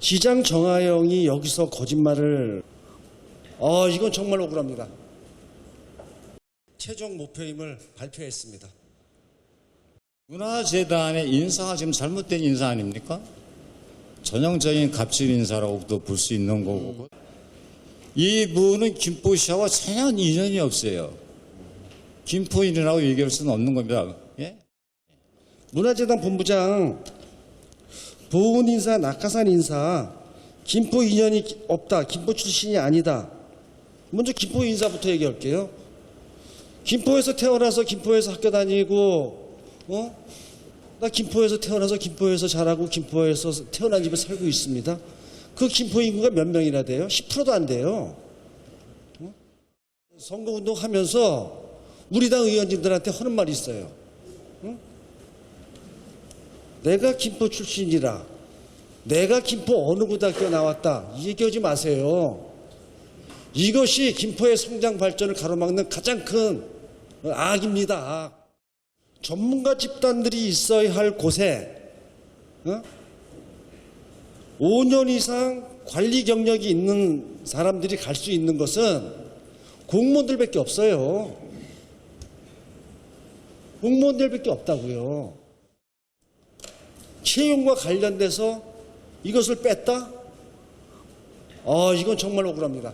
시장 정하영이 여기서 거짓말을 어 이건 정말 억울합니다. 최종 목표임을 발표했습니다. 문화재단의 인사가 지금 잘못된 인사 아닙니까? 전형적인 갑질 인사라고도 볼 수 있는 거고 이 분은 김포시와 전혀 인연이 없어요. 김포인이라고 얘기할 수는 없는 겁니다. 예? 문화재단 본부장 보훈 인사, 낙하산 인사, 김포 인연이 없다, 김포 출신이 아니다. 먼저 김포 인사부터 얘기할게요. 김포에서 태어나서 김포에서 학교 다니고, 어? 나 김포에서 태어나서 김포에서 자라고 김포에서 태어난 집에 살고 있습니다. 그 김포 인구가 몇 명이나 돼요? 10%도 안 돼요. 어? 선거운동 하면서 우리 당 의원님들한테 하는 말이 있어요. 내가 김포 출신이라 내가 김포 어느 고등학교 나왔다 이 얘기하지 마세요. 이것이 김포의 성장 발전을 가로막는 가장 큰 악입니다. 악. 전문가 집단들이 있어야 할 곳에 어? 5년 이상 관리 경력이 있는 사람들이 갈 수 있는 것은 공무원들밖에 없어요. 공무원들밖에 없다고요. 채용과 관련돼서 이것을 뺐다? 아, 이건 정말 억울합니다.